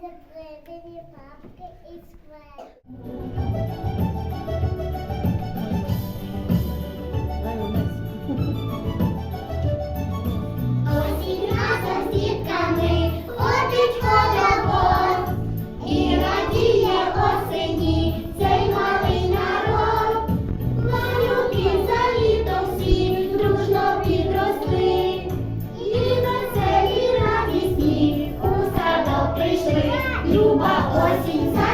the bread in your is square. 我心在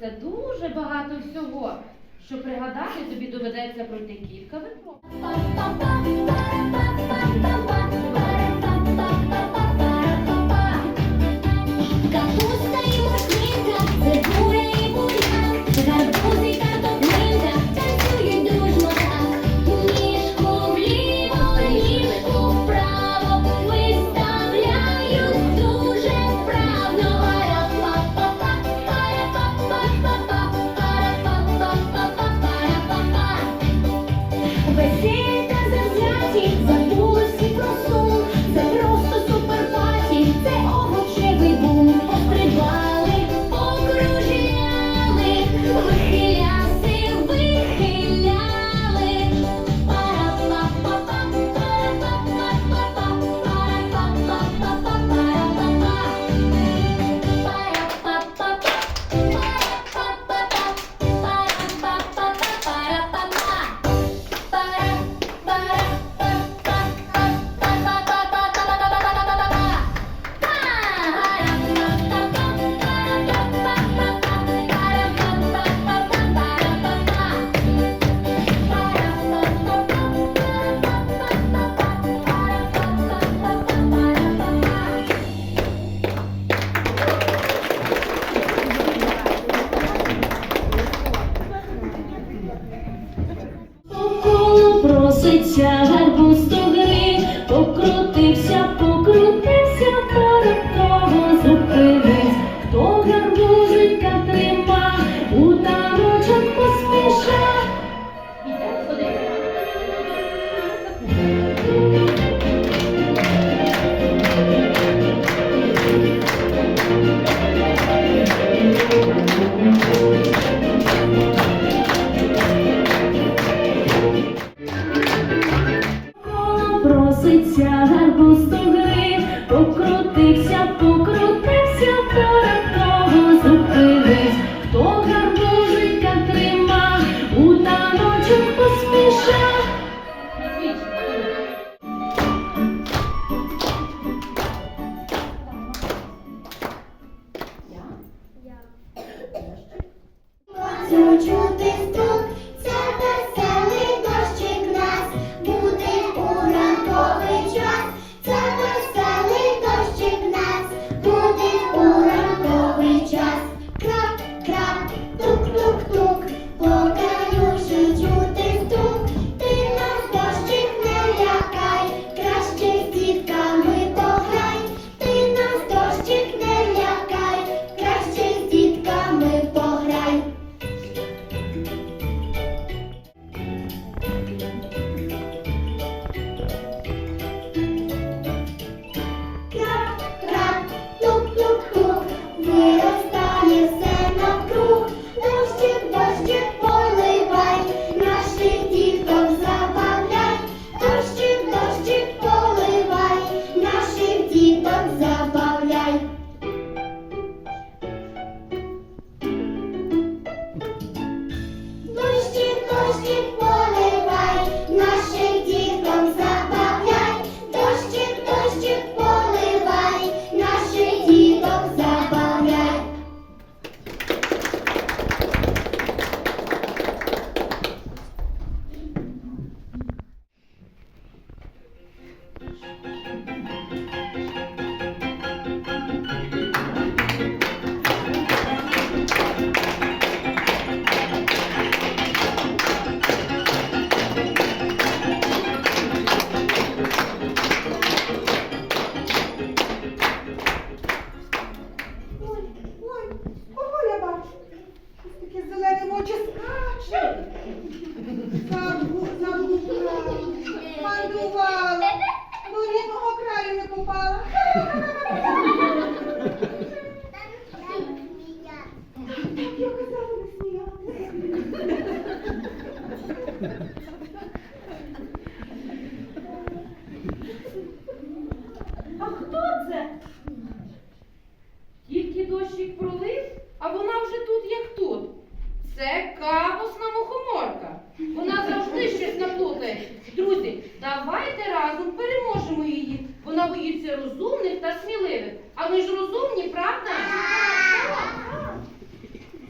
Це дуже багато всього, що пригадати тобі доведеться пройти кілька випробувань. А хто це? Тільки дощик пролив, а вона вже тут, як тут. Це капусна мухоморка. Вона завжди щось наплутає. Друзі, давайте разом переможемо її. Вона боїться розумних та сміливих. А ми ж розумні, правда?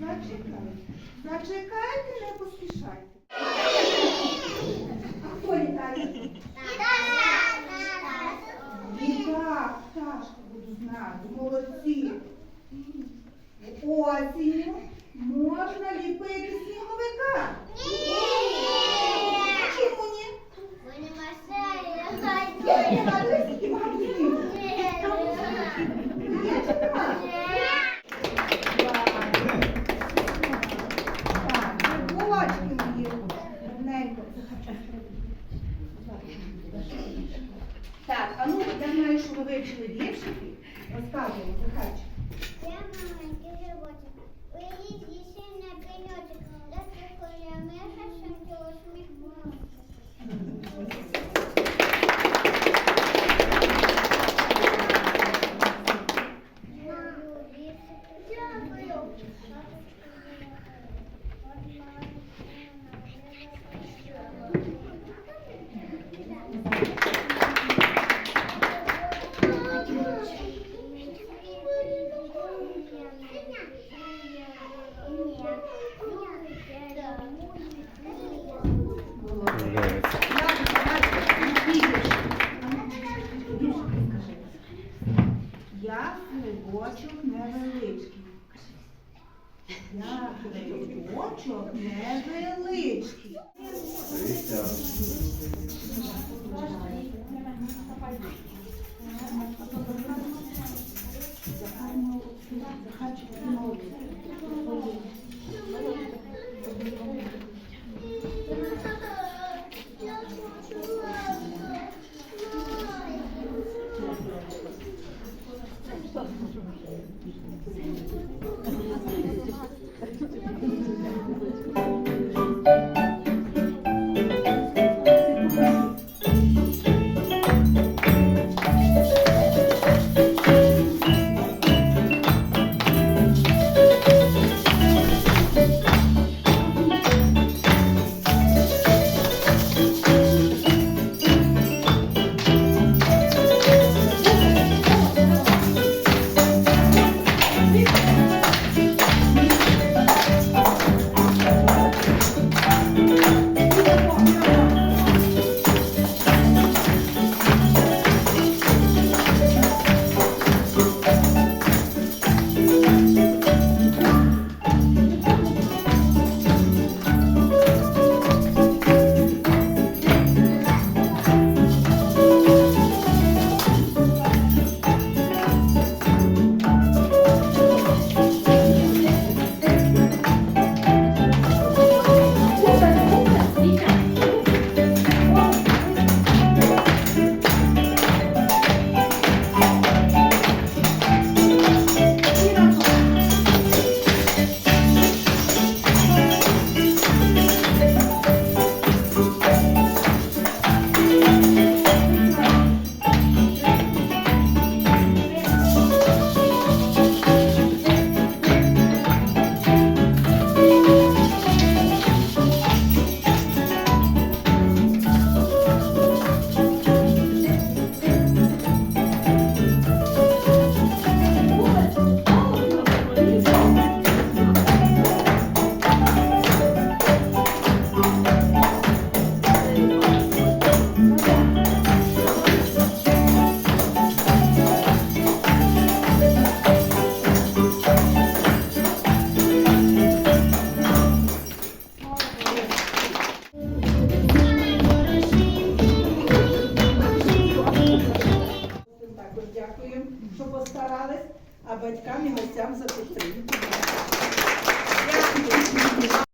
Зачекайте, зачекайте, не поспішайте. А хто літає? Літак, пташку буду знати. Молодці. Осінню можна ліпити сніговика. Ні! невеличкий. На квиточок невеличкий. Thank you. 생존